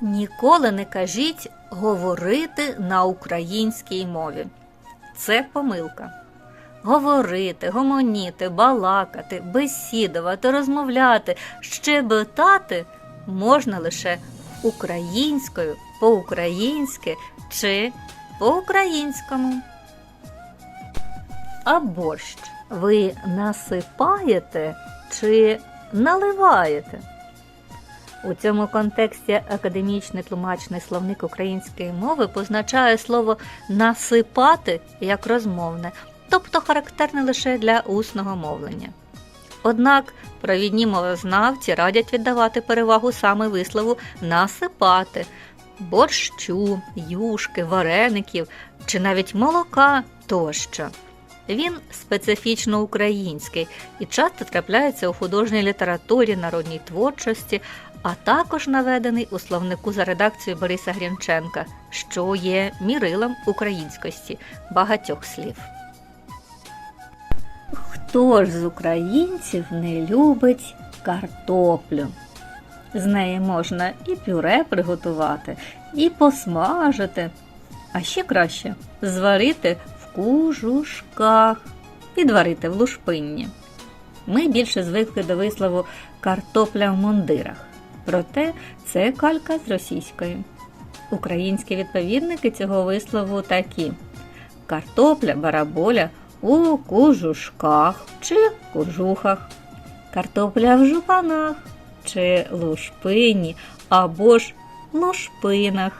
Ніколи не кажіть говорити на українській мові. Це помилка. Говорити, гомоніти, балакати, бесідувати, розмовляти, щебетати можна лише українською, по-українськи чи по-українському. А борщ ви насипаєте чи наливаєте? У цьому контексті академічний тлумачний словник української мови позначає слово насипати як розмовне, тобто характерне лише для усного мовлення. Однак провідні мовознавці радять віддавати перевагу саме вислову насипати борщу, юшки, вареників чи навіть молока тощо. Він специфічно український і часто трапляється у художній літературі, народній творчості, а також наведений у словнику за редакцією Бориса Грінченка, що є мірилом українськості багатьох слів. Хто ж з українців не любить картоплю? З неї можна і пюре приготувати, і посмажити, а ще краще зварити в кужушках, підварити в лушпинні. Ми більше звикли до вислову картопля в мундирах, проте це калька з російської. Українські відповідники цього вислову такі: картопля, бараболя у кужушках чи кожухах, картопля в жупанах чи лушпині або ж лушпинах.